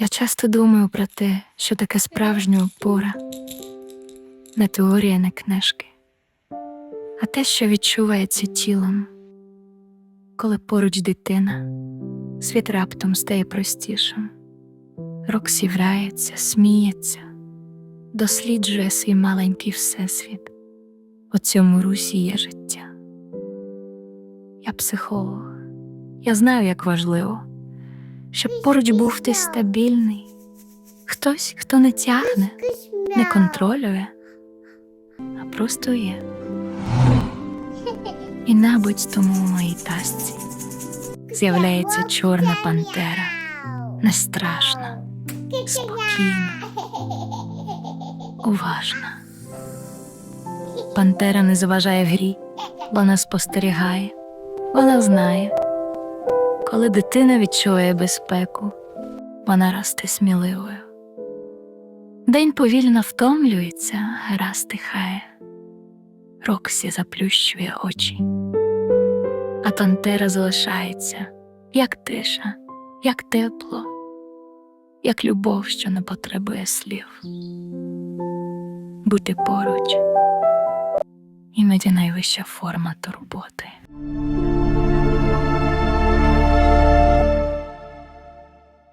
Я часто думаю про те, що таке справжня опора, не теорія, не книжки, а те, що відчувається тілом. Коли поруч дитина, світ раптом стає простішим. Роксі врається, сміється, досліджує свій маленький всесвіт. У цьому русі є життя. Я психолог. Я знаю, як важливо, щоб поруч був хтось стабільний, хтось, хто не тягне, не контролює, а просто є. І, мабуть, тому у моїй тасці з'являється чорна пантера, не страшна, спокійна, уважна. Пантера не заважає грі, вона спостерігає, вона знає. Коли дитина відчує безпеку, вона росте сміливою. День повільно втомлюється, гра стихає. Роксі заплющує очі, а пантера залишається, як тиша, як тепло, як любов, що не потребує слів. Бути поруч іноді найвища форма турботи.